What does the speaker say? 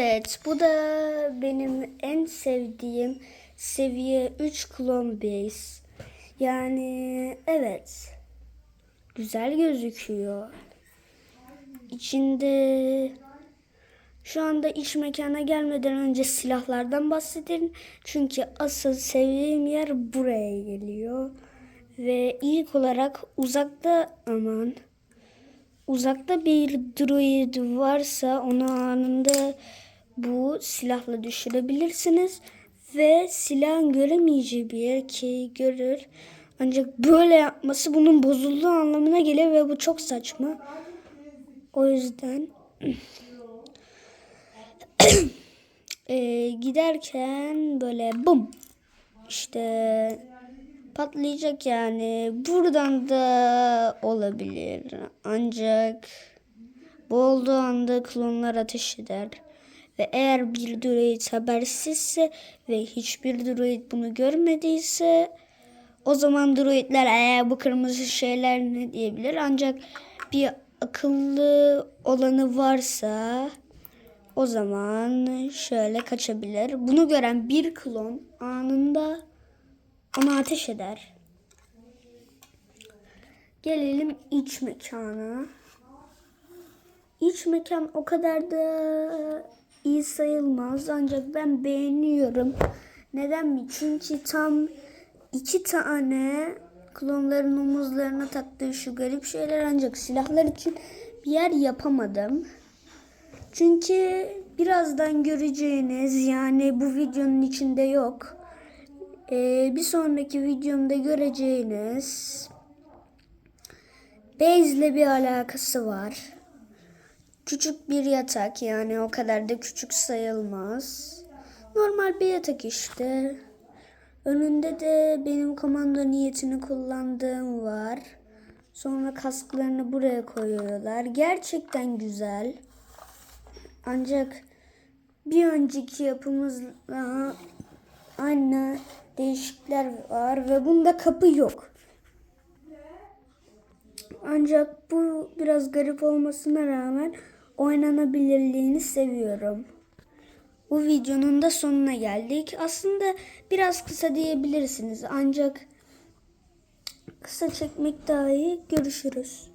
Evet, bu da benim en sevdiğim seviye 3 clone base. Yani evet. Güzel gözüküyor. İçinde şu anda iç mekana gelmeden önce silahlardan bahsedelim. Çünkü asıl sevdiğim yer buraya geliyor. Ve ilk olarak uzakta aman uzakta bir druid varsa onu anında bu silahla düşürebilirsiniz. Ve silahın göremeyeceği bir yer ki görür. Ancak böyle yapması bunun bozulduğu anlamına gelir ve bu çok saçma. O yüzden e, giderken böyle bum işte patlayacak yani. Buradan da olabilir. Ancak bu olduğu anda klonlar ateş eder. Ve eğer bir druid habersizse ve hiçbir druid bunu görmediyse o zaman druidler eğer bu kırmızı şeyler ne diyebilir. Ancak bir akıllı olanı varsa o zaman şöyle kaçabilir. Bunu gören bir klon anında ona ateş eder. Gelelim iç mekana. İç mekan o kadar da iyi sayılmaz ancak ben beğeniyorum. Neden mi? Çünkü tam iki tane klonların omuzlarına taktığı şu garip şeyler ancak silahlar için bir yer yapamadım. Çünkü birazdan göreceğiniz yani bu videonun içinde yok. Ee, bir sonraki videomda göreceğiniz bezle bir alakası var. Küçük bir yatak yani o kadar da küçük sayılmaz. Normal bir yatak işte. Önünde de benim komando niyetini kullandığım var. Sonra kasklarını buraya koyuyorlar. Gerçekten güzel. Ancak bir önceki yapımızla aynı değişiklikler var ve bunda kapı yok. Ancak bu biraz garip olmasına rağmen oynanabilirliğini seviyorum. Bu videonun da sonuna geldik. Aslında biraz kısa diyebilirsiniz ancak kısa çekmek daha iyi. Görüşürüz.